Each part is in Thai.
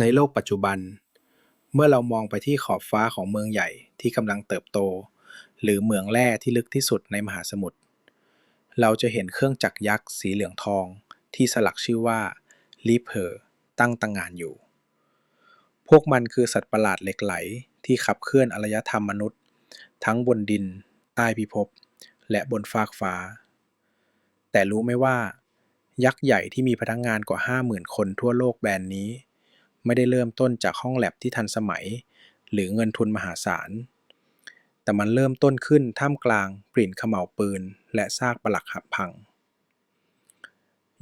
ในโลกปัจจุบัน เมื่อเรามองไปที่ขอบฟ้าของเมืองใหญ่ที่กำลังเติบโต หรือเหมืองแร่ที่ลึกที่สุดในมหาสมุทรเราจะเห็นเครื่องจักรยักษ์สีเหลืองทองที่สลักชื่อว่าลีเพอร์ตั้งตังงานอยู่ พวกมันคือสัตว์ประหลาดเหล็กไหลที่ขับเคลื่อนอารยธรรมมนุษย์ ทั้งบนดิน ใต้พิภพ และบนฟากฟ้า แต่รู้ไหมว่า ยักษ์ใหญ่ที่มีพนักงานกว่า 50,000 คนทั่วโลกแบรนด์นี้ ไม่ได้เริ่มต้นจากห้องแลบที่ทันสมัย หรือเงินทุนมหาศาล แต่มันเริ่มต้นขึ้นท่ามกลางกลิ่นเขม่าวปืน และซากปรักหักพัง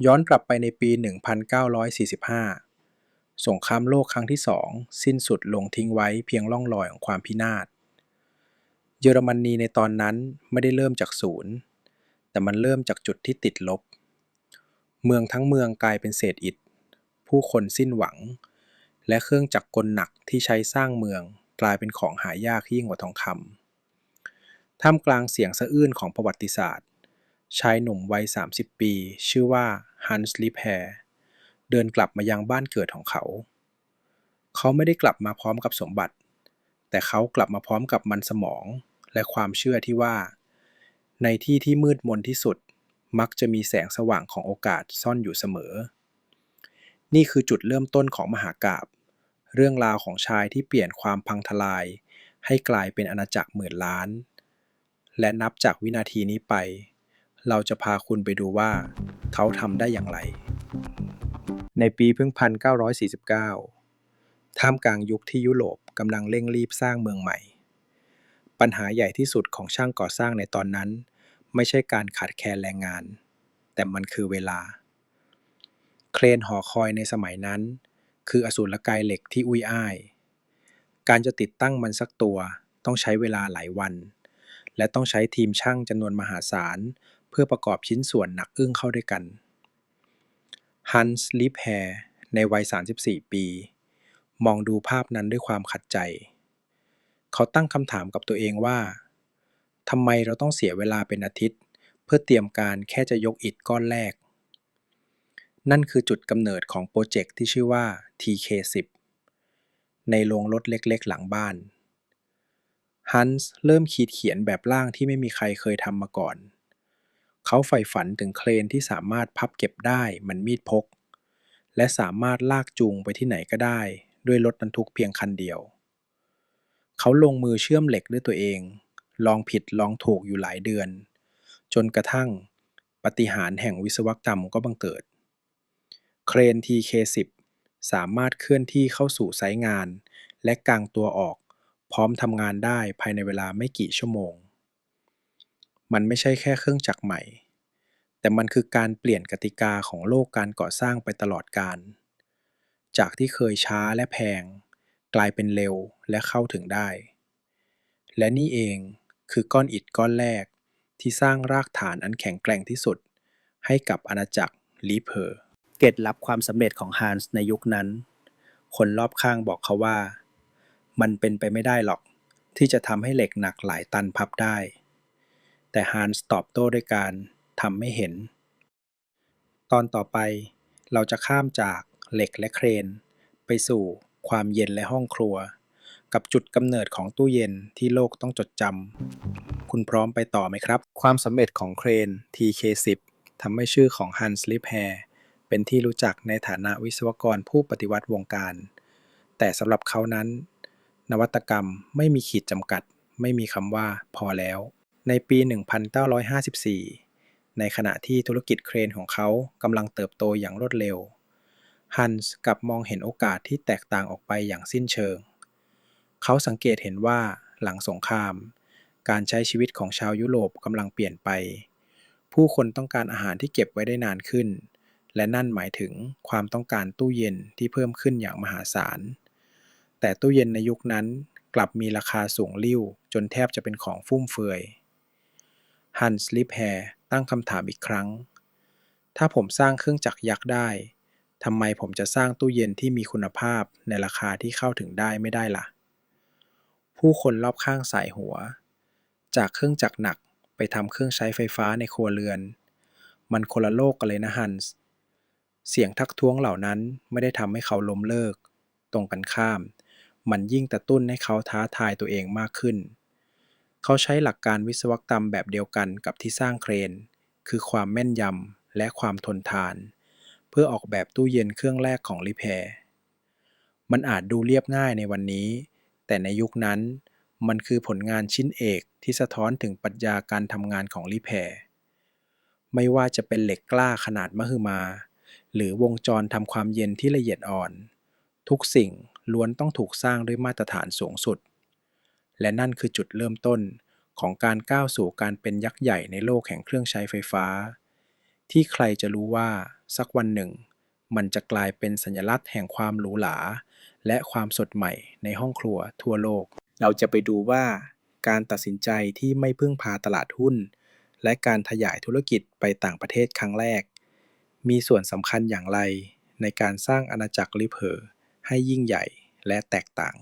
ย้อนกลับไปในปี 1945 สงครามโลกครั้งที่สองสิ้นสุดลงทิ้งไว้เพียงร่องรอยของความพินาศ เยอรมนีในตอนนั้นไม่ได้เริ่มจากศูนย์ แต่มันเริ่มจากจุดที่ติดลบ เมืองทั้งเมืองกลายเป็นเศษอิฐผู้คนสิ้นหวัง และเครื่องจักรกลหนักที่ใช้สร้างเมือง กลายเป็นของหายากยิ่งกว่าทองคำ ท่ามกลางเสียงสะอื้นของประวัติศาสตร์ ชายหนุ่มวัย 30 ปี ชื่อว่าฮันส์ลิแพร์เดินกลับมายังบ้านเกิดของเขา เขาไม่ได้กลับมาพร้อมกับสมบัติ แต่เขากลับมาพร้อมกับมันสมอง และความเชื่อที่ว่า ในที่ที่มืดมนที่สุด มักจะมีแสงสว่างของโอกาสซ่อนอยู่เสมอ นี่คือจุดเริ่มต้นของมหากาบ เรื่องราวของชายที่เปลี่ยนความพังทลาย ให้กลายเป็นอาณาจักรหมื่นล้าน และนับจากวินาทีนี้ไป เราจะพาคุณไปดูว่า เขาทำได้อย่างไร ในปีพึ่งพัน949 ท่ามกลางยุคที่ยุโรปกำลังเร่งรีบสร้างเมืองใหม่ ปัญหาใหญ่ที่สุดของช่างก่อสร้างในตอนนั้น ไม่ใช่การขาดแคลนแรงงาน แต่มันคือเวลา เครนหอคอยในสมัยนั้น คืออสูรกายเหล็กที่อุ้ยอ้าย การจะติดตั้งมันสักตัว ต้องใช้เวลาหลายวัน และต้องใช้ทีมช่างจำนวนมหาศาล เพื่อประกอบชิ้นส่วนหนักอึ้งเข้าด้วยกันฮันส์ลิฟแฮร์ในวัย 34 ปี มองดูภาพนั้นด้วยความขัดใจ เขาตั้งคำถามกับตัวเองว่าทำไมเราต้องเสียเวลาเป็นอาทิตย์ เพื่อเตรียมการแค่จะยกอิฐก้อนแรก นั่นคือจุดกำเนิดของโปรเจกต์ที่ชื่อว่า TK10 ในโรงรถเล็กๆ หลังบ้าน ฮันส์เริ่มขีดเขียนแบบร่างที่ไม่มีใครเคยทำมาก่อน เขาใฝ่ฝันถึงเครนที่สามารถพับเก็บได้เหมือนมีดพก และสามารถลากจูงไปที่ไหนก็ได้ ด้วยรถบรรทุกเพียงคันเดียว เขาลงมือเชื่อมเหล็กด้วยตัวเอง ลองผิดลองถูกอยู่หลายเดือน จนกระทั่ง ปฏิหารแห่งวิศวกรรมก็บังเกิด เครน TK10 สามารถเคลื่อนที่เข้าสู่ไซต์งาน และกางตัวออกพร้อมทำงานได้ภายในเวลาไม่กี่ชั่วโมง มันไม่ใช่แค่เครื่องจักรใหม่ แต่มันคือการเปลี่ยนกติกาของโลกการก่อสร้างไปตลอดกาลจากที่เคยช้าและแพง กลายเป็นเร็วและเข้าถึงได้ และนี่เองคือก้อนอิฐก้อนแรกที่สร้างรากฐานอันแข็งแกร่งที่สุด ให้กับอาณาจักรลีเพอร์ เกร็ดลับความสำเร็จของฮันส์ในยุคนั้น คนรอบข้างบอกเขาว่า มันเป็นไปไม่ได้หรอก ที่จะทำให้เหล็กหนักหลายตันพับได้ แต่ฮันส์ตอบโต้ด้วยการทำไม่เห็น ตอนต่อไปเราจะข้ามจากเหล็กและเครน ไปสู่ความเย็นและห้องครัว กับจุดกำเนิดของตู้เย็นที่โลกต้องจดจำคุณพร้อมไปต่อไหมครับ ความสำเร็จของเครน TK10 ทำให้ชื่อของฮันส์ลิฟแฮร์ เป็นที่รู้จักในฐานะวิศวกรผู้ปฏิวัติวงการ แต่สำหรับเขานั้น นวัตกรรมไม่มีขีดจำกัด ไม่มีคำว่าพอแล้ว ในปี 1954 ในขณะที่ธุรกิจเครนของเขากำลังเติบโตอย่างรวดเร็ว ฮันส์กลับมองเห็นโอกาสที่แตกต่างออกไปอย่างสิ้นเชิง เขาสังเกตเห็นว่าหลังสงคราม การใช้ชีวิตของชาวยุโรปกำลังเปลี่ยนไป ผู้คนต้องการอาหารที่เก็บไว้ได้นานขึ้น และนั่นหมายถึงความต้องการตู้เย็นที่เพิ่มขึ้นอย่างมหาศาล แต่ตู้เย็นในยุคนั้นกลับมีราคาสูงลิ่วจนแทบจะเป็นของฟุ่มเฟือยฮันส์ลิฟแฮร์ตั้งคำถามอีกครั้ง ถ้าผมสร้างเครื่องจักรยักษ์ได้ทำไมผมจะสร้างตู้เย็นที่มีคุณภาพในราคาที่เข้าถึงได้ไม่ได้ล่ะ ผู้คนรอบข้างสายหัว จากเครื่องจักรหนักไปทำเครื่องใช้ไฟฟ้าในครัวเรือน มันคนละโลกกันเลยนะฮันส์ เสียงทักท้วงเหล่านั้นไม่ได้ทำให้เขาล้มเลิก ตรงกันข้าม มันยิ่งกระตุ้นให้เขาท้าทายตัวเองมากขึ้น เขาใช้หลักการวิศวกรรมแบบเดียวกันกับที่สร้างเครน คือความแม่นยำและความทนทาน เพื่อออกแบบตู้เย็นเครื่องแรกของลิแพร์มันอาจดูเรียบง่ายในวันนี้ แต่ในยุคนั้นมันคือผลงานชิ้นเอกที่สะท้อนถึงปรัชญาการทำงานของลิแพร์ไม่ว่าจะเป็นเหล็กกล้าขนาดมหึมา หรือวงจรทำความเย็นที่ละเอียดอ่อน ทุกสิ่งล้วนต้องถูกสร้างด้วยมาตรฐานสูงสุด และนั่นคือจุดเริ่มต้นของการก้าวสู่การเป็นยักษ์ใหญ่ในโลกแห่งเครื่องใช้ไฟฟ้า ที่ใครจะรู้ว่าสักวันหนึ่ง มันจะกลายเป็นสัญลักษณ์แห่งความหรูหราและความสดใหม่ในห้องครัวทั่วโลก เราจะไปดูว่า การตัดสินใจที่ไม่พึ่งพาตลาดหุ้น และการขยายธุรกิจไปต่างประเทศครั้งแรก มีส่วนสำคัญอย่างไรในการสร้างอาณาจักรลิเพอร์ให้ยิ่งใหญ่และแตกต่าง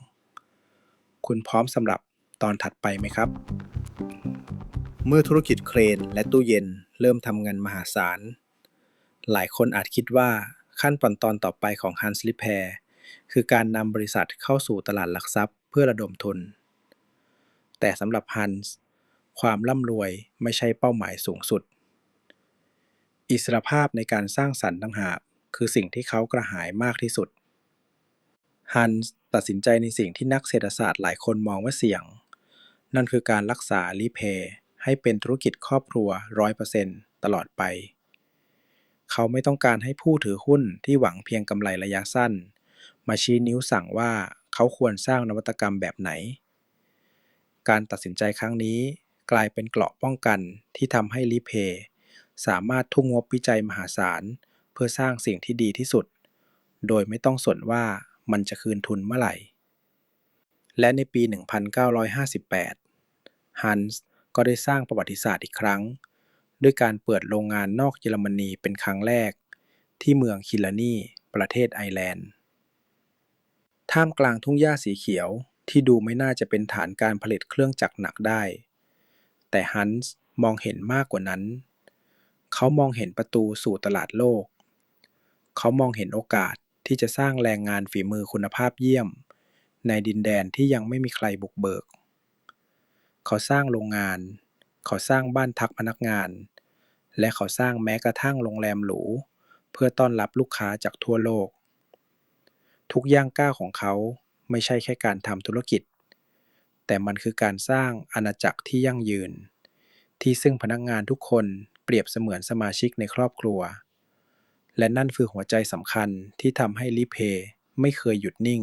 คุณพร้อมสำหรับตอนถัดไปไหมครับ เมื่อธุรกิจเครนและตู้เย็นเริ่มทำเงินมหาศาล หลายคนอาจคิดว่าขั้นตอนตอนต่อไปของ Hans l i p p e r คือการนำบริษัทเข้าสู่ตลาดหลักทรัพย์เพื่อระดมทุน แต่สำหรับ Hans ความร่ำรวยไม่ใช่เป้าหมายสูงสุด อิสรภาพในการสร้างสรรค์ต่างหากคือสิ่งที่เขากระหายมากที่สุด Hans ตัดสินใจในสิ่งที่นักเศรษฐศาสตร์หลายคนมองว่าเสี่ยง นั่นคือการรักษาลิเพให้เป็นธุรกิจครอบครัว 100%ตลอดไป เขาไม่ต้องการให้ผู้ถือหุ้นที่หวังเพียงกำไรระยะสั้น มาชี้นิ้วสั่งว่าเขาควรสร้างนวัตกรรมแบบไหน การตัดสินใจครั้งนี้กลายเป็นเกราะป้องกันที่ทำให้ลิเพย์ สามารถทุ่มงบวิจัยมหาศาล เพื่อสร้างสิ่งที่ดีที่สุด โดยไม่ต้องสนว่ามันจะคืนทุนเมื่อไหร่ และในปี 1958 ฮันส์ก็ได้สร้างประวัติศาสตร์อีกครั้ง ด้วยการเปิดโรงงานนอกเยอรมนีเป็นครั้งแรก ที่เมืองคิลานีประเทศไอร์แลนด์ ท่ามกลางทุ่งหญ้าสีเขียวที่ดูไม่น่าจะเป็นฐานการผลิตเครื่องจักรหนักได้ แต่ฮันส์มองเห็นมากกว่านั้น เขามองเห็นประตูสู่ตลาดโลก เขามองเห็นโอกาสที่จะสร้างแรงงานฝีมือคุณภาพเยี่ยม ในดินแดนที่ยังไม่มีใครบุกเบิก เขาสร้างโรงงาน เขาสร้างบ้านพักพนักงาน และเขาสร้างแม้กระทั่งโรงแรมหรู เพื่อต้อนรับลูกค้าจากทั่วโลก ทุกย่างก้าวของเขาไม่ใช่แค่การทำธุรกิจ แต่มันคือการสร้างอาณาจักรที่ยั่งยืน ที่ซึ่งพนักงานทุกคน เปรียบเสมือนสมาชิกในครอบครัว และนั่นคือหัวใจสำคัญที่ทำให้ลิเพย์ไม่เคยหยุดนิ่ง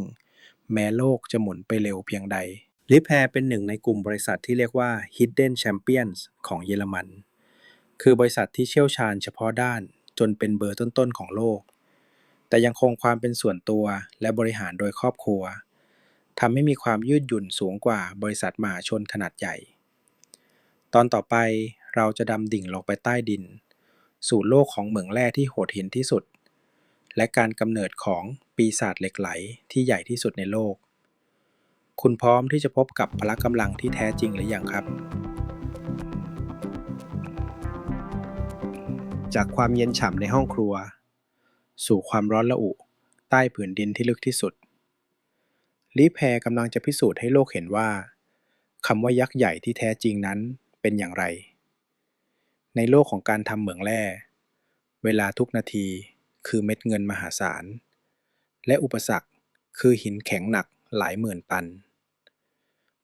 แม้โลกจะหมุนไปเร็วเพียงใดลิเพย์เป็นหนึ่งในกลุ่มบริษัทที่เรียกว่า Hidden Champions ของเยอรมัน คือบริษัทที่เชี่ยวชาญเฉพาะด้านจนเป็นเบอร์ต้นๆของโลก แต่ยังคงความเป็นส่วนตัวและบริหารโดยครอบครัวทำให้มีความยืดหยุ่นสูงกว่าบริษัทมหาชนขนาดใหญ่ ตอนต่อไป เราจะดำดิ่งลงไปใต้ดิน สู่โลกของเหมืองแร่ที่โหดหินที่สุด และการกำเนิดของปีศาจเหล็กไหลที่ใหญ่ที่สุดในโลก คุณพร้อมที่จะพบกับพละกำลังที่แท้จริงหรือยังครับ จากความเย็นฉ่ำในห้องครัว สู่ความร้อนระอุ ใต้ผืนดินที่ลึกที่สุดลีแพรกำลังจะพิสูจน์ให้โลกเห็นว่าคำว่ายักษ์ใหญ่ที่แท้จริงนั้นเป็นอย่างไร ในโลกของการทำเหมืองแร่ เวลาทุกนาทีคือเม็ดเงินมหาศาล และอุปสรรคคือหินแข็งหนักหลายหมื่นตัน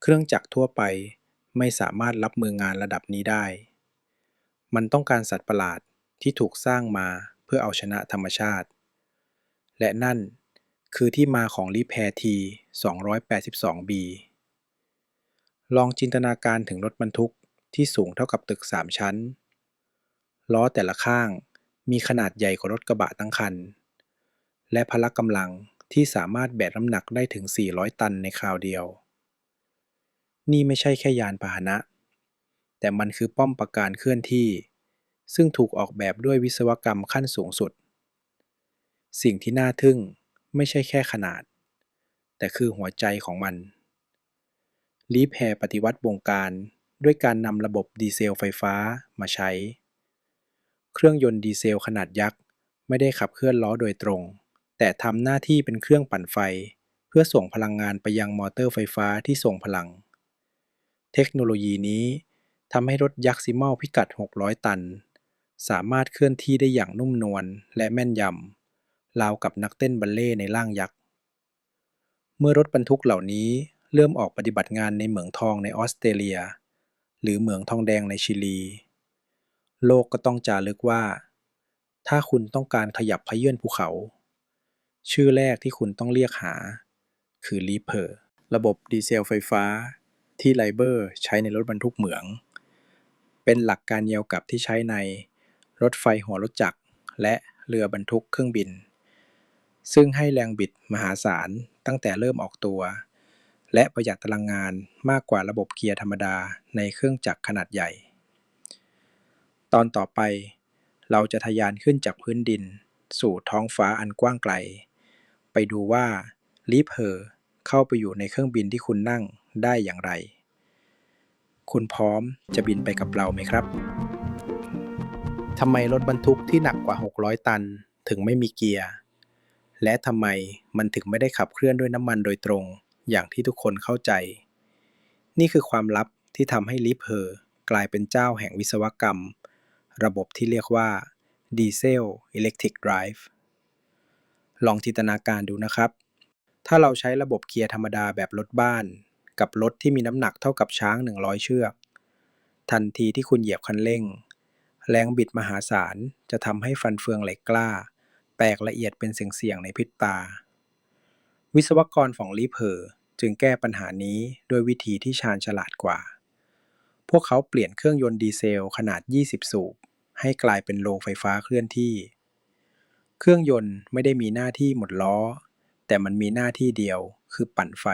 เครื่องจักรทั่วไปไม่สามารถรับมืองานระดับนี้ได้ มันต้องการสัตว์ประหลาดที่ถูกสร้างมาเพื่อเอาชนะธรรมชาติ และนั่นคือที่มาของรีแพรที 282B ลองจินตนาการถึงรถบรรทุกที่สูงเท่ากับตึกสามชั้น ล้อแต่ละข้างมีขนาดใหญ่กว่ารถกระบะทั้งคัน และพละกำลังที่สามารถแบกน้ำหนักได้ถึง 400 ตันในคราวเดียว นี่ไม่ใช่แค่ยานพาหนะ แต่มันคือป้อมปราการเคลื่อนที่ ซึ่งถูกออกแบบด้วยวิศวกรรมขั้นสูงสุด สิ่งที่น่าทึ่งไม่ใช่แค่ขนาด แต่คือหัวใจของมันลีแพรปฏิวัติวงการด้วยการนำระบบดีเซลไฟฟ้ามาใช้ เครื่องยนต์ดีเซลขนาดยักษ์ ไม่ได้ขับเคลื่อนล้อโดยตรง แต่ทำหน้าที่เป็นเครื่องปั่นไฟ เพื่อส่งพลังงานไปยังมอเตอร์ไฟฟ้าที่ส่งพลัง เทคโนโลยีนี้ทำให้รถยักษ์ซิมอลพิกัด 600 ตัน สามารถเคลื่อนที่ได้อย่างนุ่มนวลและแม่นยำราวกับนักเต้นบัลเล่ในร่างยักษ์ เมื่อรถบรรทุกเหล่านี้เริ่มออกปฏิบัติงานในเหมืองทองในออสเตรเลีย หรือเหมืองทองแดงในชิลี โลกก็ต้องจารึกว่า ถ้าคุณต้องการขยับพเยื่อนภูเขา ชื่อแรกที่คุณต้องเรียกหา คือลีเพอร์ระบบดีเซลไฟฟ้าที่ไลเบอร์ใช้ในรถบรรทุกเหมือง เป็นหลักการเดียวกับที่ใช้ในรถไฟหัวรถจักร และเรือบรรทุกเครื่องบิน ซึ่งให้แรงบิดมหาศาลตั้งแต่เริ่มออกตัว และประหยัดพลังงานมากกว่าระบบเกียร์ธรรมดาในเครื่องจักรขนาดใหญ่ ตอนต่อไปเราจะทะยานขึ้นจากพื้นดินสู่ท้องฟ้าอันกว้างไกล ไปดูว่าลีเพอร์เข้าไปอยู่ในเครื่องบินที่คุณนั่งได้อย่างไร คุณพร้อมจะบินไปกับเราไหมครับทำไมรถบรรทุกที่หนักกว่า 600 ตันถึงไม่มีเกียร์ และทำไมมันถึงไม่ได้ขับเคลื่อนด้วยน้ำมันโดยตรงอย่างที่ทุกคนเข้าใจ นี่คือความลับที่ทำให้ลิฟเฮอร์กลายเป็นเจ้าแห่งวิศวกรรม ระบบที่เรียกว่าดีเซลอิเล็กทริกไดรฟ์ลองจินตนาการดูนะครับ ถ้าเราใช้ระบบเกียร์ธรรมดาแบบรถบ้าน กับรถที่มีน้ำหนักเท่ากับช้าง 100 เชือก ทันทีที่คุณเหยียบคันเร่ง แรงบิดมหาศาลจะทำให้ฟันเฟืองเหล็กกล้า แตกละเอียดเป็นเสียงๆในพริบตา วิศวกรของลีเพอร์จึงแก้ปัญหานี้ด้วยวิธีที่ชาญฉลาดกว่า พวกเขาเปลี่ยนเครื่องยนต์ดีเซลขนาด 20 สูบ ให้กลายเป็นโรงไฟฟ้าเคลื่อนที่ เครื่องยนต์ไม่ได้มีหน้าที่หมุนล้อ แต่มันมีหน้าที่เดียวคือปั่นไฟ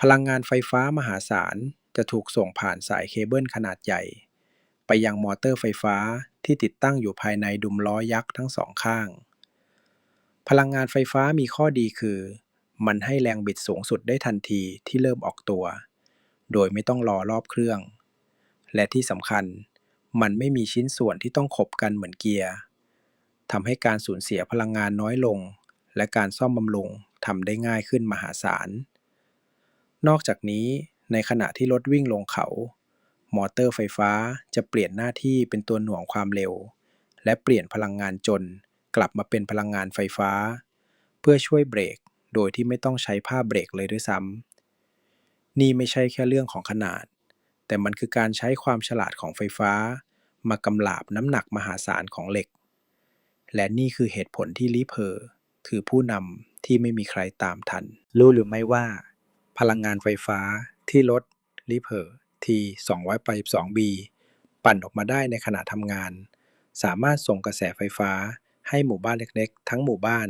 พลังงานไฟฟ้ามหาศาลจะถูกส่งผ่านสายเคเบิลขนาดใหญ่ ไปยังมอเตอร์ไฟฟ้าที่ติดตั้งอยู่ภายในดุมล้อยักษ์ทั้งสองข้าง พลังงานไฟฟ้ามีข้อดีคือ มันให้แรงบิดสูงสุดได้ทันทีที่เริ่มออกตัว โดยไม่ต้องรอรอบเครื่อง และที่สำคัญ มันไม่มีชิ้นส่วนที่ต้องขบกันเหมือนเกียร์ ทำให้การสูญเสียพลังงานน้อยลง และการซ่อมบำรุงทำได้ง่ายขึ้นมหาศาล นอกจากนี้ในขณะที่รถวิ่งลงเขา มอเตอร์ไฟฟ้าจะเปลี่ยนหน้าที่เป็นตัวหน่วงความเร็ว และเปลี่ยนพลังงานจนกลับมาเป็นพลังงานไฟฟ้า เพื่อช่วยเบรกโดยที่ไม่ต้องใช้ผ้าเบรกเลยด้วยซ้ำนี่ไม่ใช่แค่เรื่องของขนาด แต่มันคือการใช้ความฉลาดของไฟฟ้ามากำลาบน้ำหนักมหาศาลของเหล็ก และนี่คือเหตุผลที่ลีเพอร์คือผู้นำที่ไม่มีใครตามทัน รู้หรือไม่ว่า พลังงานไฟฟ้าที่รถลีเพอร์ T282B ปั่นออกมาได้ในขณะทำงาน สามารถส่งกระแสไฟฟ้าให้หมู่บ้านเล็กๆ ทั้งหมู่บ้าน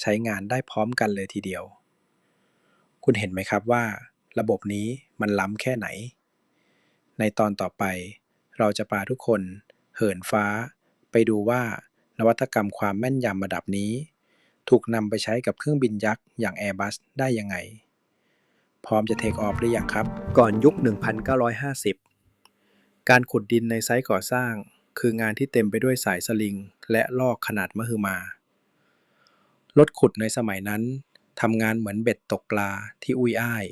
ใช้งานได้พร้อมกันเลยทีเดียว คุณเห็นไหมครับว่า ระบบนี้มันล้ำแค่ไหน ในตอนต่อไป เราจะพาทุกคนเหินฟ้า ไปดูว่านวัตกรรมความแม่นยำระดับนี้ ถูกนำไปใช้กับเครื่องบินยักษ์อย่าง Airbus ได้ยังไง พร้อมจะเทคออฟหรือยังครับ ก่อนยุค 1950 การขุดดินในไซต์ก่อสร้าง คืองานที่เต็มไปด้วยสายสลิง และลอกขนาดมหึมา รถขุดในสมัยนั้นทำงานเหมือนเบ็ดตกปลาที่อุ้ยอ้าย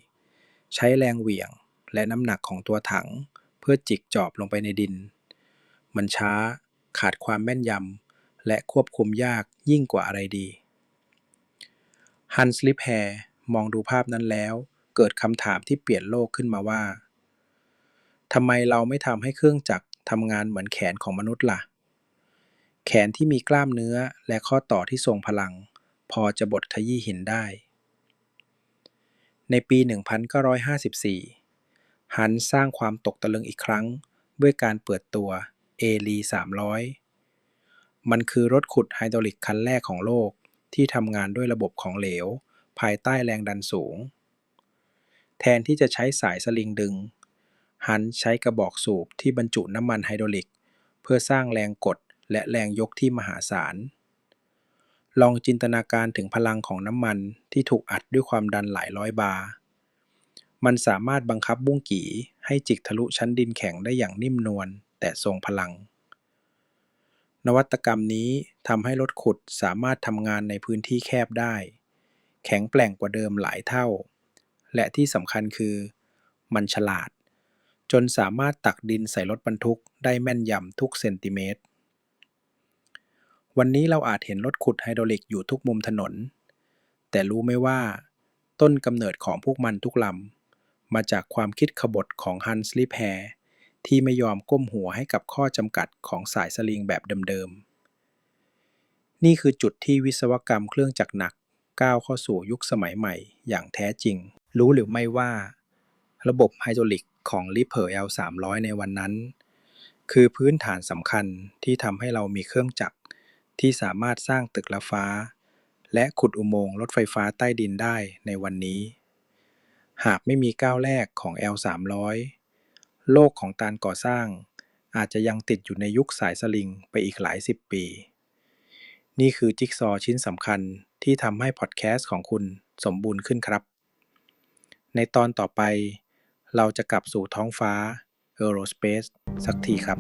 ใช้แรงเหวี่ยง และน้ำหนักของตัวถัง เพื่อจิกจอบลงไปในดิน มันช้า ขาดความแม่นยำ และควบคุมยากยิ่งกว่าอะไรดี ฮันส์ลิปแฮร์มองดูภาพนั้นแล้ว เกิดคำถามที่เปลี่ยนโลกขึ้นมาว่าทำไมเราไม่ทำให้เครื่องจักรทำงานเหมือนแขนของมนุษย์ล่ะ แขนที่มีกล้ามเนื้อและข้อต่อที่ทรงพลัง พอจะบดขยี้หินได้ ในปี 1954 ฮันสร้างความตกตะลึงอีกครั้งด้วยการเปิดตัว เอลี300 มันคือรถขุดไฮดรอลิกคันแรกของโลกที่ทำงานด้วยระบบของเหลว ภายใต้แรงดันสูง แทนที่จะใช้สายสลิงดึง ฮันใช้กระบอกสูบที่บรรจุน้ำมันไฮดรอลิก เพื่อสร้างแรงกดและแรงยกที่มหาศาล ลองจินตนาการถึงพลังของน้ำมันที่ถูกอัดด้วยความดันหลายร้อยบาร์ มันสามารถบังคับบุ้งกี่ให้จิกทะลุชั้นดินแข็งได้อย่างนิ่มนวลแต่ทรงพลัง นวัตกรรมนี้ทำให้รถขุดสามารถทำงานในพื้นที่แคบได้ แข็งแกร่งกว่าเดิมหลายเท่า และที่สำคัญคือ มันฉลาด จนสามารถตักดินใส่รถบรรทุกได้แม่นยำทุกเซนติเมตร วันนี้เราอาจเห็นรถขุดไฮดรอลิกอยู่ทุกมุมถนน แต่รู้ไหมว่า ต้นกำเนิดของพวกมันทุกลำ มาจากความคิดขบฏของฮันส์ ลิแพร์ที่ไม่ยอมก้มหัวให้กับข้อจำกัดของสายสลิงแบบเดิมๆ นี่คือจุดที่วิศวกรรมเครื่องจักรหนักก้าวเข้าสู่ยุคสมัยใหม่อย่างแท้จริง รู้หรือไม่ว่า ระบบไฮดรอลิกของลิเพอร์ L300 ในวันนั้น คือพื้นฐานสำคัญที่ทำให้เรามีเครื่องจักรที่สามารถสร้างตึกละฟ้า และขุดอุโมงค์รถไฟฟ้าใต้ดินได้ในวันนี้ หากไม่มีก้าวแรกของ L300 โลกของการก่อสร้างอาจจะยังติดอยู่ในยุคสายสลิงไปอีกหลายสิบปี นี่คือจิ๊กซอชิ้นสำคัญที่ทำให้พอดแคสต์ของคุณสมบูรณ์ขึ้นครับ ในตอนต่อไปเราจะกลับสู่ท้องฟ้า Aerospace สักทีครับ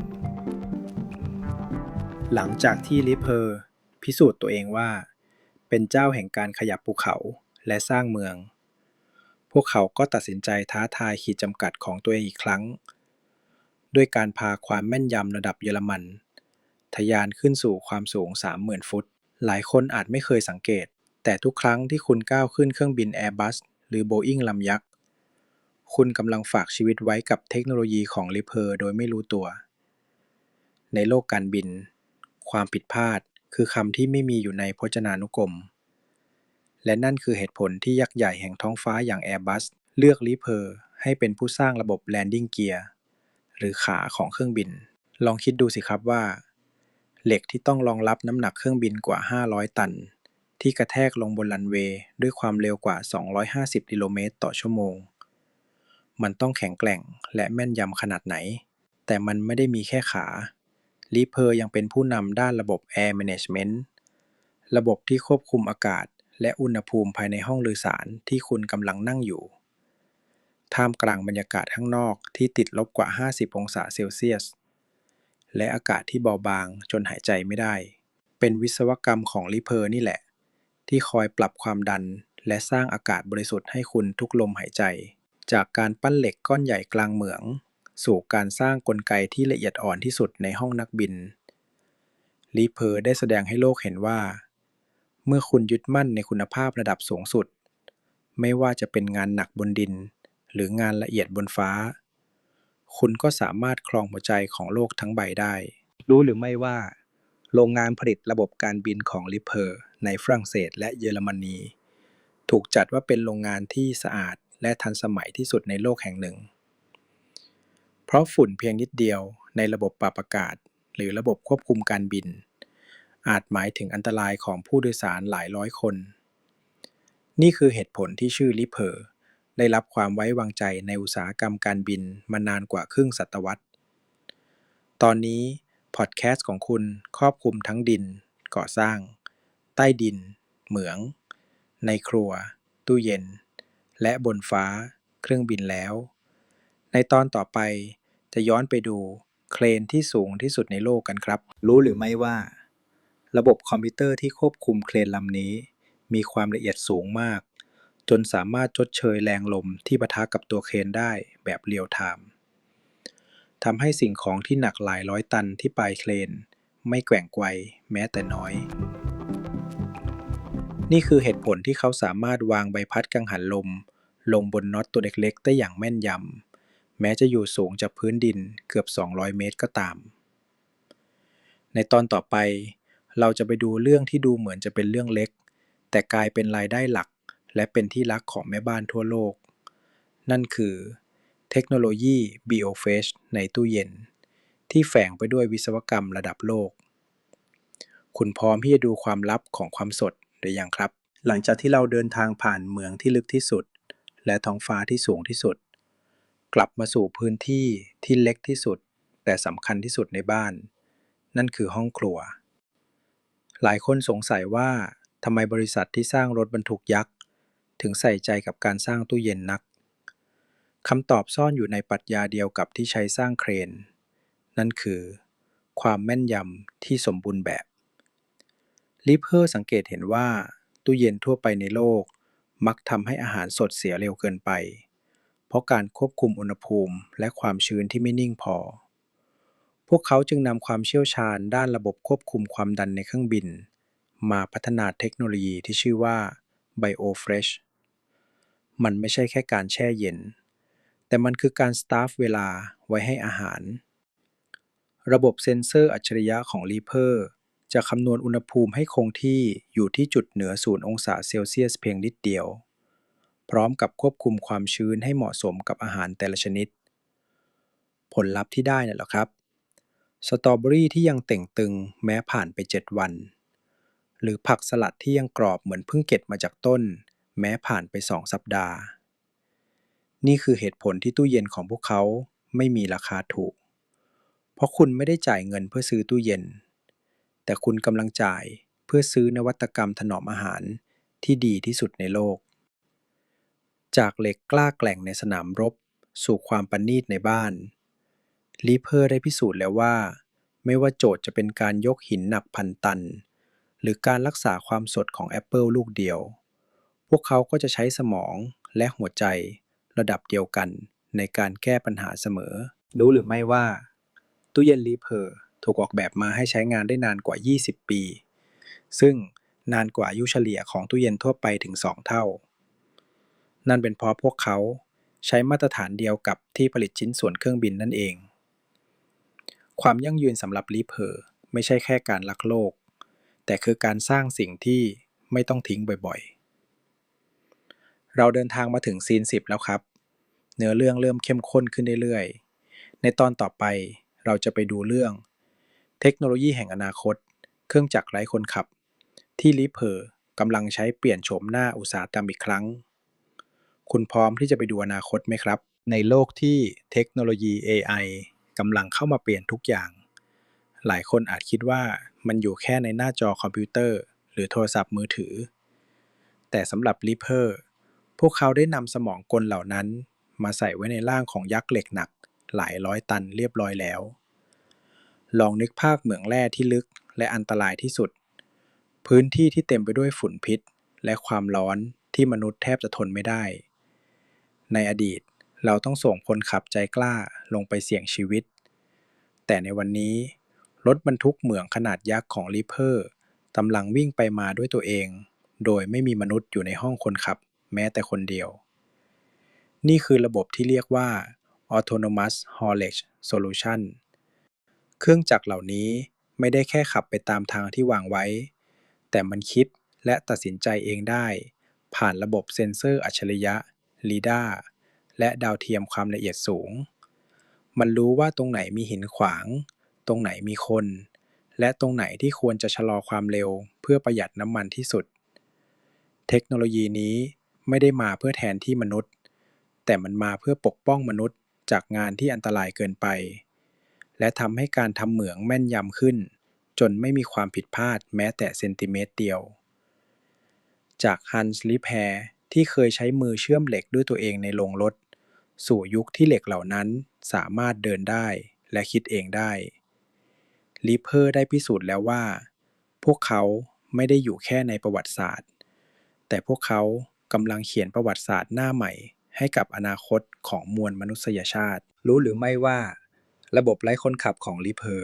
หลังจากที่ลิเพอร์พิสูจน์ตัวเองว่า เป็นเจ้าแห่งการขยับภูเขาและสร้างเมือง พวกเขาก็ตัดสินใจท้าทายขีดจำกัดของตัวเองอีกครั้ง ด้วยการพาความแม่นยำระดับเยอรมัน ทะยานขึ้นสู่ความสูง 30,000 ฟุต หลายคนอาจไม่เคยสังเกต แต่ทุกครั้งที่คุณก้าวขึ้นเครื่องบิน Airbus หรือ Boeing ลำยักษ์ คุณกำลังฝากชีวิตไว้กับเทคโนโลยีของลิเพอร์โดยไม่รู้ตัว ในโลกการบิน ความผิดพลาดคือคำที่ไม่มีอยู่ในพจนานุกรม และนั่นคือเหตุผลที่ยักษ์ใหญ่แห่งท้องฟ้าอย่าง Airbus เลือกลิเพอร์ให้เป็นผู้สร้างระบบ Landing Gear หรือขาของเครื่องบิน ลองคิดดูสิครับว่า เหล็กที่ต้องรองรับน้ำหนักเครื่องบินกว่า 500 ตัน ที่กระแทกลงบนรันเวย์ด้วยความเร็วกว่า 250 กิโลเมตรต่อชั่วโมง มันต้องแข็งแกร่งและแม่นยำขนาดไหน แต่มันไม่ได้มีแค่ขาลิเพอร์ยังเป็นผู้นำด้านระบบ Air Management ระบบที่ควบคุมอากาศ และอุณหภูมิภายในห้องโดยสารที่คุณกำลังนั่งอยู่ ท่ามกลางบรรยากาศข้างนอกที่ติดลบกว่า 50 องศาเซลเซียส และอากาศที่เบาบางจนหายใจไม่ได้ เป็นวิศวกรรมของลิเพอร์นี่แหละ ที่คอยปรับความดันและสร้างอากาศบริสุทธิ์ให้คุณทุกลมหายใจ จากการปั้นเหล็กก้อนใหญ่กลางเหมือง สู่การสร้างกลไกที่ละเอียดอ่อนที่สุดในห้องนักบินลิเพอร์ได้แสดงให้โลกเห็นว่า เมื่อคุณยึดมั่นในคุณภาพระดับสูงสุด ไม่ว่าจะเป็นงานหนักบนดิน หรืองานละเอียดบนฟ้า คุณก็สามารถครองหัวใจของโลกทั้งใบได้ รู้หรือไม่ว่า โรงงานผลิตระบบการบินของลิเพอร์ในฝรั่งเศสและเยอรมนี ถูกจัดว่าเป็นโรงงานที่สะอาดและทันสมัยที่สุดในโลกแห่งหนึ่ง เพราะฝุ่นเพียงนิดเดียวในระบบปรับอากาศ หรือระบบควบคุมการบิน อาจหมายถึงอันตรายของผู้โดยสารหลายร้อยคน นี่คือเหตุผลที่ชื่อลิเพอร์ได้รับความไว้วางใจในอุตสาหกรรมการบินมานานกว่าครึ่งศตวรรษ ตอนนี้พอดแคสต์ของคุณครอบคลุมทั้งดิน ก่อสร้าง ใต้ดิน เหมือง ในครัว ตู้เย็น และบนฟ้า เครื่องบินแล้ว ในตอนต่อไปจะย้อนไปดูเครนที่สูงที่สุดในโลกกันครับ รู้หรือไม่ว่า ระบบคอมพิวเตอร์ที่ควบคุมเครนลำนี้มีความละเอียดสูงมาก จนสามารถชดเชยแรงลมที่ปะทะกับตัวเครนได้แบบเรียลไทม์ทำให้สิ่งของที่หนักหลายร้อยตันที่ปลายเครน ไม่แกว่งไกวแม้แต่น้อย นี่คือเหตุผลที่เขาสามารถวางใบพัดกังหันลม ลงบนน็อตตัวเล็กๆได้อย่างแม่นยำแม้จะอยู่สูงจากพื้นดินเกือบ 200 เมตรก็ตาม ในตอนต่อไป เราจะไปดูเรื่องที่ดูเหมือนจะเป็นเรื่องเล็ก แต่กลายเป็นรายได้หลัก และเป็นที่รักของแม่บ้านทั่วโลก นั่นคือ เทคโนโลยี BioFresh ในตู้เย็น ที่แฝงไปด้วยวิศวกรรมระดับโลก คุณพร้อมที่จะดูความลับของความสดหรือยังครับ หลังจากที่เราเดินทางผ่านเมืองที่ลึกที่สุด และท้องฟ้าที่สูงที่สุด กลับมาสู่พื้นที่ที่เล็กที่สุด แต่สำคัญที่สุดในบ้าน นั่นคือห้องครัว หลายคนสงสัยว่าทำไมบริษัทที่สร้างรถบรรทุกยักษ์ถึงใส่ใจกับการสร้างตู้เย็นนักคำตอบซ่อนอยู่ในปรัชญาเดียวกับที่ใช้สร้างเครน นั่นคือ ความแม่นยำที่สมบูรณ์แบบลิเพอร์สังเกตเห็นว่า ตู้เย็นทั่วไปในโลก มักทำให้อาหารสดเสียเร็วเกินไป เพราะการควบคุมอุณหภูมิและความชื้นที่ไม่นิ่งพอ วกเขาจึงนำความเชี่ยวชาญด้านระบบควบคุมความดันในเครื่องบิน มาพัฒนาเทคโนโลยีที่ชื่อว่า BioFresh มันไม่ใช่แค่การแช่เย็น แต่มันคือการสตาฟเวลาไว้ให้อาหาร ระบบเซ็นเซอร์อัจฉริยะของ Reaper จะคำนวณอุณหภูมิให้คงที่อยู่ที่จุดเหนือศูนย์องศาเซลเซียสเพียงนิดเดียว พร้อมกับควบคุมความชื้นให้เหมาะสมกับอาหารแต่ละชนิด ผลลัพธ์ที่ได้น่ะหรอครับ สตรอเบอรี่ที่ยังเต่งตึงแม้ผ่านไป7วัน หรือผักสลัดที่ยังกรอบเหมือนเพิ่งเก็บมาจากต้น แม้ผ่านไป2สัปดาห์ นี่คือเหตุผลที่ตู้เย็นของพวกเขาไม่มีราคาถูก เพราะคุณไม่ได้จ่ายเงินเพื่อซื้อตู้เย็น แต่คุณกำลังจ่ายเพื่อซื้อนวัตกรรมถนอมอาหารที่ดีที่สุดในโลก จากเหล็กกล้าแกร่งในสนามรบ สู่ความประณีตในบ้าน Reaper ได้พิสูจน์แล้วว่า ไม่ว่าโจทย์จะเป็นการยกหินหนักพันตัน หรือการรักษาความสดของแอปเปิลลูกเดียว พวกเขาก็จะใช้สมองและหัวใจระดับเดียวกันในการแก้ปัญหาเสมอ รู้หรือไม่ว่า ตู้เย็น Reaper ถูกออกแบบมาให้ใช้งานได้นานกว่า 20 ปี ซึ่งนานกว่าอายุเฉลี่ยของตู้เย็นทั่วไปถึง 2 เท่า นั่นเป็นเพราะพวกเขาใช้มาตรฐานเดียวกับที่ผลิตชิ้นส่วนเครื่องบินนั่นเอง ความยั่งยืนสำหรับ Reaper ไม่ใช่แค่การรักโลก แต่คือการสร้างสิ่งที่ไม่ต้องทิ้งบ่อยๆ เราเดินทางมาถึงซีน 10 แล้วครับ เนื้อเรื่องเริ่มเข้มข้นขึ้นเรื่อยๆ ในตอนต่อไปเราจะไปดูเรื่อง เทคโนโลยีแห่งอนาคต เครื่องจักรไร้คนขับ ที่ Reaper กำลังใช้เปลี่ยนโฉมหน้าอุตสาหกรรมอีกครั้ง คุณพร้อมที่จะไปดูอนาคตไหมครับ ในโลกที่เทคโนโลยี AI กำลังเข้ามาเปลี่ยนทุกอย่าง หลายคนอาจคิดว่ามันอยู่แค่ในหน้าจอคอมพิวเตอร์ หรือโทรศัพท์มือถือ แต่สำหรับ Reaper พวกเขาได้นำสมองกลเหล่านั้น มาใส่ไว้ในร่างของยักษ์เหล็กหนัก หลายร้อยตันเรียบร้อยแล้ว ลองนึกภาพเหมืองแร่ที่ลึกและอันตรายที่สุด พื้นที่ที่เต็มไปด้วยฝุ่นพิษ และความร้อนที่มนุษย์แทบจะทนไม่ได้ ในอดีต เราต้องส่งคนขับใจกล้าลงไปเสี่ยงชีวิต แต่ในวันนี้ รถบรรทุกเหมืองขนาดยักษ์ของ Reaper กำลังวิ่งไปมาด้วยตัวเอง โดยไม่มีมนุษย์อยู่ในห้องคนขับ แม้แต่คนเดียว นี่คือระบบที่เรียกว่า Autonomous Haulage Solution เครื่องจักรเหล่านี้ไม่ได้แค่ขับไปตามทางที่วางไว้ แต่มันคิดและตัดสินใจเองได้ ผ่านระบบเซ็นเซอร์อัจฉริยะ LiDAR และดาวเทียมความละเอียดสูง มันรู้ว่าตรงไหนมีหินขวาง ตรงไหนมีคน และตรงไหนที่ควรจะชะลอความเร็วเพื่อประหยัดน้ำมันที่สุด เทคโนโลยีนี้ไม่ได้มาเพื่อแทนที่มนุษย์ แต่มันมาเพื่อปกป้องมนุษย์จากงานที่อันตรายเกินไป และทำให้การทำเหมืองแม่นยำขึ้น จนไม่มีความผิดพลาดแม้แต่เซนติเมตรเดียว จากฮันส์ลิแพร์ที่เคยใช้มือเชื่อมเหล็กด้วยตัวเองในโรงรถ สู่ยุคที่เหล็กเหล่านั้นสามารถเดินได้และคิดเองได้ Reaper ได้พิสูจน์แล้วว่า พวกเขาไม่ได้อยู่แค่ในประวัติศาสตร์ แต่พวกเขากำลังเขียนประวัติศาสตร์หน้าใหม่ ให้กับอนาคตของมวลมนุษยชาติ รู้หรือไม่ว่า ระบบไร้คนขับของ Reaper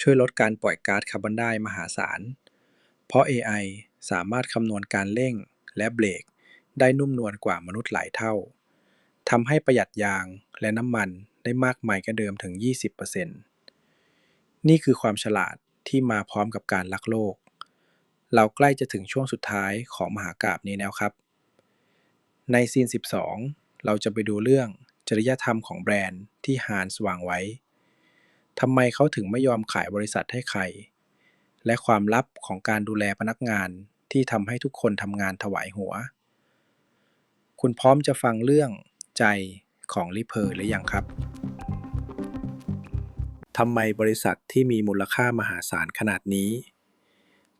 ช่วยลดการปล่อยก๊าซคาร์บอนไดมหาศาล เพราะ AI สามารถคำนวณการเร่งและเบรกได้นุ่มนวลกว่ามนุษย์หลายเท่า ทำให้ประหยัดยางและน้ำมันได้มากมายกว่าเดิมถึง 20%นี่คือความฉลาดที่มาพร้อมกับการรักโลก เราใกล้จะถึงช่วงสุดท้ายของมหากาพย์นี้แล้วครับ ในซีน 12 เราจะไปดูเรื่องจริยธรรมของแบรนด์ที่ฮานส์วางไว้ ทำไมเขาถึงไม่ยอมขายบริษัทให้ใคร และความลับของการดูแลพนักงานที่ทำให้ทุกคนทำงานถวายหัว คุณพร้อมจะฟังเรื่อง ใจของ Reaper หรือยังครับทำไมบริษัทที่มีมูลค่ามหาศาลขนาดนี้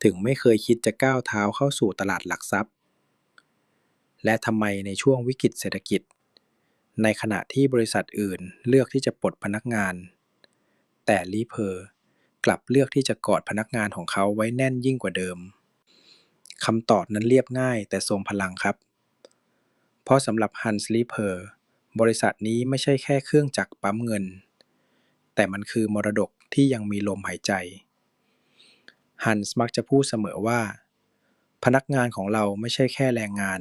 ถึงไม่เคยคิดจะก้าวเท้าเข้าสู่ตลาดหลักทรัพย์ และทำไมในช่วงวิกฤตเศรษฐกิจ ในขณะที่บริษัทอื่นเลือกที่จะปลดพนักงาน แต่ Reaper กลับเลือกที่จะกอดพนักงานของเขาไว้แน่นยิ่งกว่าเดิมคำตอบนั้นเรียบง่ายแต่ทรงพลังครับ เพราะสำหรับฮันส์ ลีเพอร์ บริษัทนี้ไม่ใช่แค่เครื่องจักรปั๊มเงิน แต่มันคือมรดกที่ยังมีลมหายใจ ฮันส์มักจะพูดเสมอว่า พนักงานของเราไม่ใช่แค่แรงงาน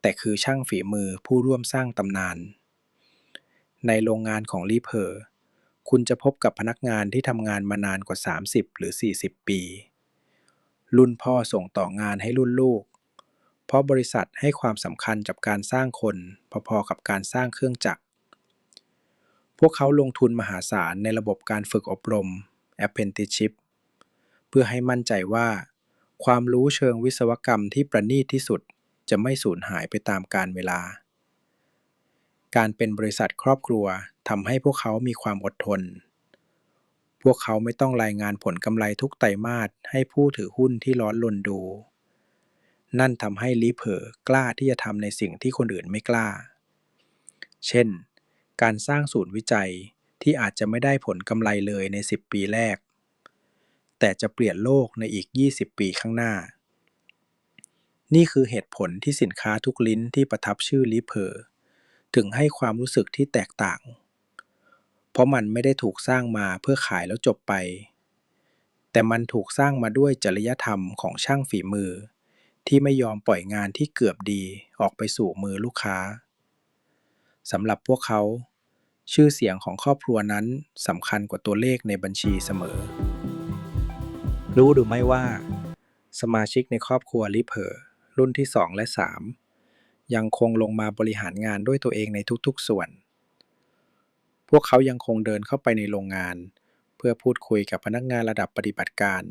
แต่คือช่างฝีมือผู้ร่วมสร้างตำนาน ในโรงงานของลีเพอร์คุณจะพบกับพนักงานที่ทำงานมานานกว่า 30 หรือ 40 ปี รุ่นพ่อส่งต่องานให้รุ่นลูก ราะบริษัทให้ความสำคัญกับการสร้างคนพอ ๆ กับการสร้างเครื่องจักร พวกเขาลงทุนมหาศาลในระบบการฝึกอบรม apprenticeship เพื่อให้มั่นใจว่า ความรู้เชิงวิศวกรรมที่ประณีตที่สุดจะไม่สูญหายไปตามกาลเวลา การเป็นบริษัทครอบครัวทำให้พวกเขามีความอดทน พวกเขาไม่ต้องรายงานผลกำไรทุกไตรมาสให้ผู้ถือหุ้นที่ร้อนรนดู นั่นทำให้ลีเพอร์กล้าที่จะทำในสิ่งที่คนอื่นไม่กล้า เช่น การสร้างศูนย์วิจัยที่อาจจะไม่ได้ผลกำไรเลยใน 10 ปีแรก แต่จะเปลี่ยนโลกในอีก 20 ปีข้างหน้า นี่คือเหตุผลที่สินค้าทุกลิ้นที่ประทับชื่อลีเพอร์ถึงให้ความรู้สึกที่แตกต่าง เพราะมันไม่ได้ถูกสร้างมาเพื่อขายแล้วจบไป แต่มันถูกสร้างมาด้วยจริยธรรมของช่างฝีมือ ที่ไม่ยอมปล่อยงานที่เกือบดีออกไปสู่มือลูกค้า สำหรับพวกเขา ชื่อเสียงของครอบครัวนั้นสำคัญกว่าตัวเลขในบัญชีเสมอ รู้หรือไม่ว่า สมาชิกในครอบครัวลิเพอร์รุ่นที่ 2 และ 3 ยังคงลงมาบริหารงานด้วยตัวเองในทุกๆส่วน พวกเขายังคงเดินเข้าไปในโรงงาน เพื่อพูดคุยกับพนักงานระดับปฏิบัติการ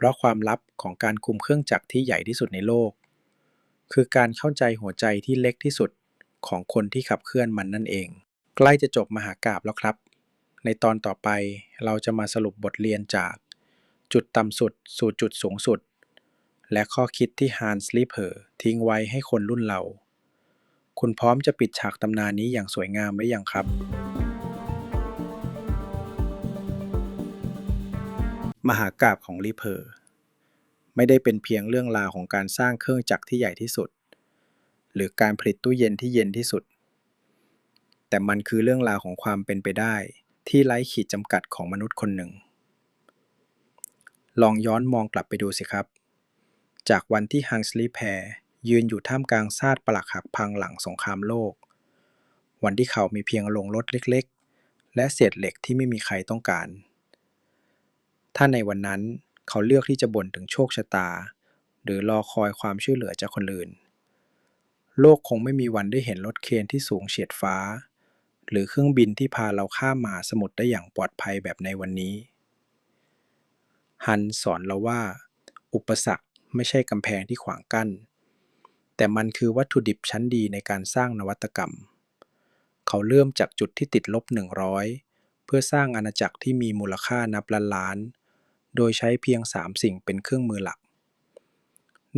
เพราะความลับของการคุมเครื่องจักรที่ใหญ่ที่สุดในโลก คือการเข้าใจหัวใจที่เล็กที่สุดของคนที่ขับเคลื่อนมันนั่นเอง ใกล้จะจบมหากาบแล้วครับ ในตอนต่อไปเราจะมาสรุปบทเรียนจาก จุดต่ำสุดสู่จุดสูงสุด และข้อคิดที่ฮานส์ลีเพอร์ทิ้งไว้ให้คนรุ่นเรา คุณพร้อมจะปิดฉากตำนานนี้อย่างสวยงามไหมยังครับ มหากาบของลีเพอร์ ไม่ได้เป็นเพียงเรื่องราวของการสร้างเครื่องจักรที่ใหญ่ที่สุด หรือการผลิตตู้เย็นที่เย็นที่สุด แต่มันคือเรื่องราวของความเป็นไปได้ที่ไร้ขีดจำกัดของมนุษย์คนหนึ่ง ลองย้อนมองกลับไปดูสิครับ จากวันที่ฮังส์ลีแพร์ยืนอยู่ท่ามกลางซากปรักหักพังหลังสงครามโลก วันที่เขามีเพียงโรงรถเล็ก ๆ และเศษเหล็กที่ไม่มีใครต้องการ ถ้าในวันนั้นเขาเลือกที่จะบ่นถึงโชคชะตา หรือรอคอยความช่วยเหลือจากคนอื่น โลกคงไม่มีวันได้เห็นรถเคนที่สูงเฉียดฟ้า หรือเครื่องบินที่พาเราข้ามมหาสมุทรได้อย่างปลอดภัยแบบในวันนี้ ฮันสอนเราว่า อุปสรรคไม่ใช่กำแพงที่ขวางกั้น แต่มันคือวัตถุดิบชั้นดีในการสร้างนวัตกรรม เขาเริ่มจากจุดที่ติดลบ 100 เพื่อสร้างอาณาจักรที่มีมูลค่านับล้านล้าน โดยใช้เพียง3สิ่งเป็นเครื่องมือหลัก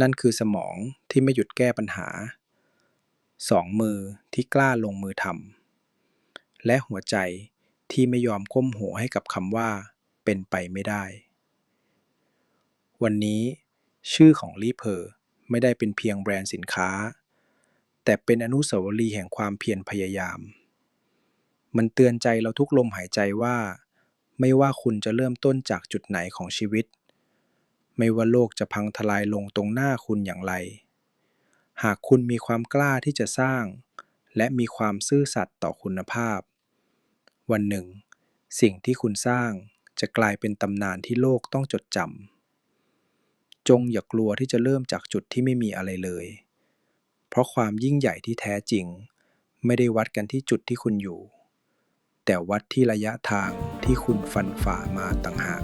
นั่นคือสมองที่ไม่หยุดแก้ปัญหา สองมือที่กล้าลงมือทำ และหัวใจที่ไม่ยอมก้มหัวให้กับคำว่า เป็นไปไม่ได้ วันนี้ชื่อของลีเพอร์ไม่ได้เป็นเพียงแบรนด์สินค้า แต่เป็นอนุสาวรีย์แห่งความเพียรพยายาม มันเตือนใจเราทุกลมหายใจว่า ไม่ว่าคุณจะเริ่มต้นจากจุดไหนของชีวิต ไม่ว่าโลกจะพังทลายลงตรงหน้าคุณอย่างไร หากคุณมีความกล้าที่จะสร้าง และมีความซื่อสัตย์ต่อคุณภาพ วันหนึ่ง สิ่งที่คุณสร้างจะกลายเป็นตำนานที่โลกต้องจดจำ จงอย่ากลัวที่จะเริ่มจากจุดที่ไม่มีอะไรเลย เพราะความยิ่งใหญ่ที่แท้จริง ไม่ได้วัดกันที่จุดที่คุณอยู่ แต่วัดที่ระยะทางที่คุณฟันฝ่ามาต่างหาก